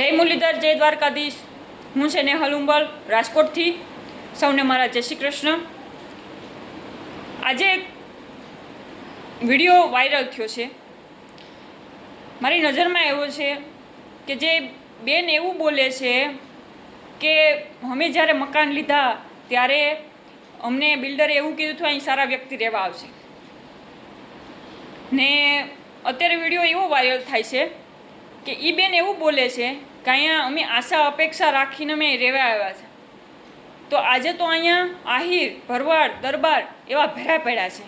જય મુરલીધર, જય દ્વારકાધીશ. હું છે નેહલ ઉંબલ, રાજકોટથી. સૌને મારા જય શ્રી કૃષ્ણ. આજે એક વીડિયો વાયરલ થયો છે. મારી નજરમાં એવો છે કે જે બેન એવું બોલે છે કે અમે જ્યારે મકાન લીધા ત્યારે અમને બિલ્ડરે એવું કીધું હતું, અહીં સારા વ્યક્તિ રહેવા આવશે ને અત્યારે વીડિયો એવો વાયરલ થાય છે કે એ બેન એવું બોલે છે અહીંયા અમે આશા, અપેક્ષા રાખીને અમે રહેવા આવ્યા છે. તો આજે તો અહીંયા આહિર, ભરવાડ, દરબાર એવા ભેરા પડ્યા છે.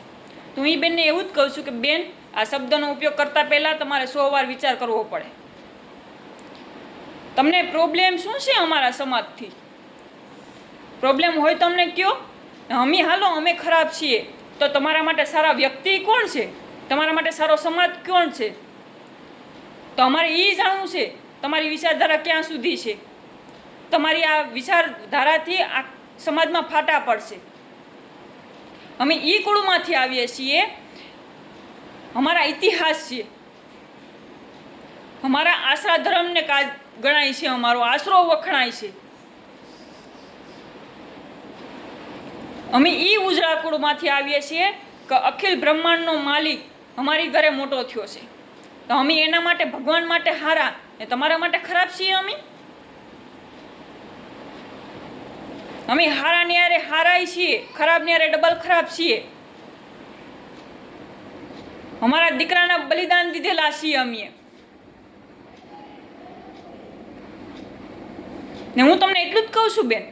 તો હું એ બેનને એવું જ કહું છું કે બેન, આ શબ્દનો ઉપયોગ કરતાં પહેલાં તમારે સો વાર વિચાર કરવો પડે. તમને પ્રોબ્લેમ શું છે અમારા સમાજથી? પ્રોબ્લેમ હોય તમને કયો. અમે હાલો, અમે ખરાબ છીએ. તો તમારા માટે સારા વ્યક્તિ કોણ છે? તમારા માટે સારો સમાજ કોણ છે? તો અમારે એ જાણવું છે, તમારી વિચારધારા ક્યાં સુધી છે? તમારી આ વિચારધારાથી આ સમાજમાં ફાટા પડશે. અમે એ કુળમાંથી આવીએ છીએ, અમારા ઇતિહાસ છે. અમારા આશરા ધર્મને કાજ ગણાય છે, અમારો આશરો વખણાય છે. અમે એ ઉજળા કુળમાંથી આવીએ છીએ કે અખિલ બ્રહ્માંડનો માલિક અમારી ઘરે મોટો થયો છે. તો અમે એના માટે, ભગવાન માટે હારા. ને તમારા માટે ખરાબ છીએ અમે? અમે હારા ન્યારે હારાય છીએ. ખરાબ ન્યારે ડબલ ખરાબ છીએ. અમારા દીકરાના બલિદાન દીધેલા છીએ અમે. ને હું તમને એટલું જ કહું છું, બેન,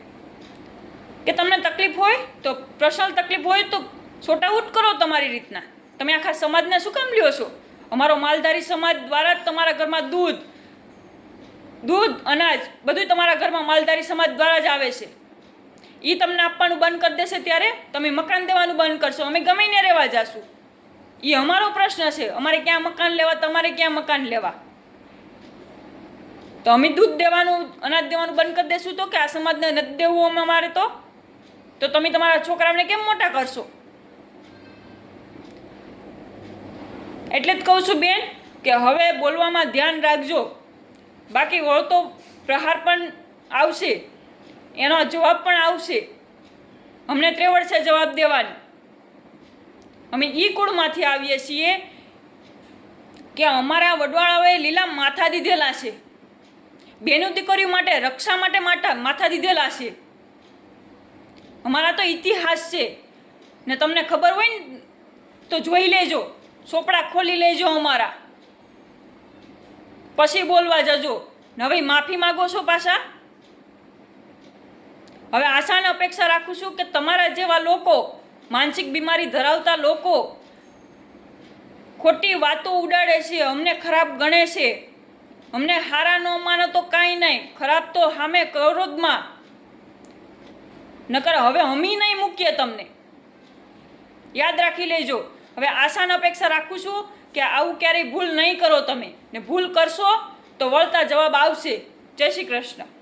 કે તમને તકલીફ હોય તો પર્સનલ તકલીફ હોય તો છોટ આઉટ કરો તમારી રીતના. તમે આખા સમાજને શું કામ લ્યો છો? અમારો માલધારી સમાજ દ્વારા જ તમારા ઘરમાં દૂધ દૂધ, અનાજ બધું તમારા ઘરમાં માલધારી સમાજ દ્વારા જ આવે છે. એ તમને આપવાનું બંધ કરી દેશે ત્યારે તમે મકાન દેવાનું બંધ કરશો. અમે ગમે ને રહેવા જશું. એ અમારો પ્રશ્ન છે. અમારે ક્યાં મકાન લેવા, તમારે ક્યાં મકાન લેવા? તો અમે દૂધ દેવાનું, અનાજ દેવાનું બંધ કરી દેશું તો કે આ સમાજને નથી દેવું અમે અમારે તો? તો તમે તમારા છોકરાઓને કેમ મોટા કરશો? એટલે જ કહું છું બેન કે હવે બોલવામાં ધ્યાન રાખજો. બાકી વળતો પ્રહાર પણ આવશે. એનો જવાબ પણ આવશે. અમને ત્રેવડ છે જવાબ દેવાની. અમે ઈ કુળમાંથી આવીએ છીએ કે અમારા વડવાળાઓએ લીલા માથા દીધેલા છે. બેનું દીકરીઓ માટે, રક્ષા માટે માટા માથા દીધેલા છે. અમારા તો ઇતિહાસ છે. ને તમને ખબર હોય ને, તો જોઈ લેજો. ચોપડા ખોલી લેજો અમારા. પછી બોલવા જજો. હવે માફી માગો છો પાછા? હવે આશાને અપેક્ષા રાખું છું કે તમારા જેવા લોકો, માનસિક બીમારી ધરાવતા લોકો, ખોટી વાતો ઉડાડે છે, અમને ખરાબ ગણે છે. અમને હારા ન માનો તો કાંઈ નહીં, ખરાબ તો સામે ક્રોધમાં. નકર હવે અમી નહીં મૂકીએ તમને. યાદ રાખી લેજો. હવે આશાને અપેક્ષા રાખું છું કે આવું ક્યારેય ભૂલ નહીં કરો તમે. ને ભૂલ કરશો તો વળતા જવાબ આવશે. જય શ્રી કૃષ્ણ.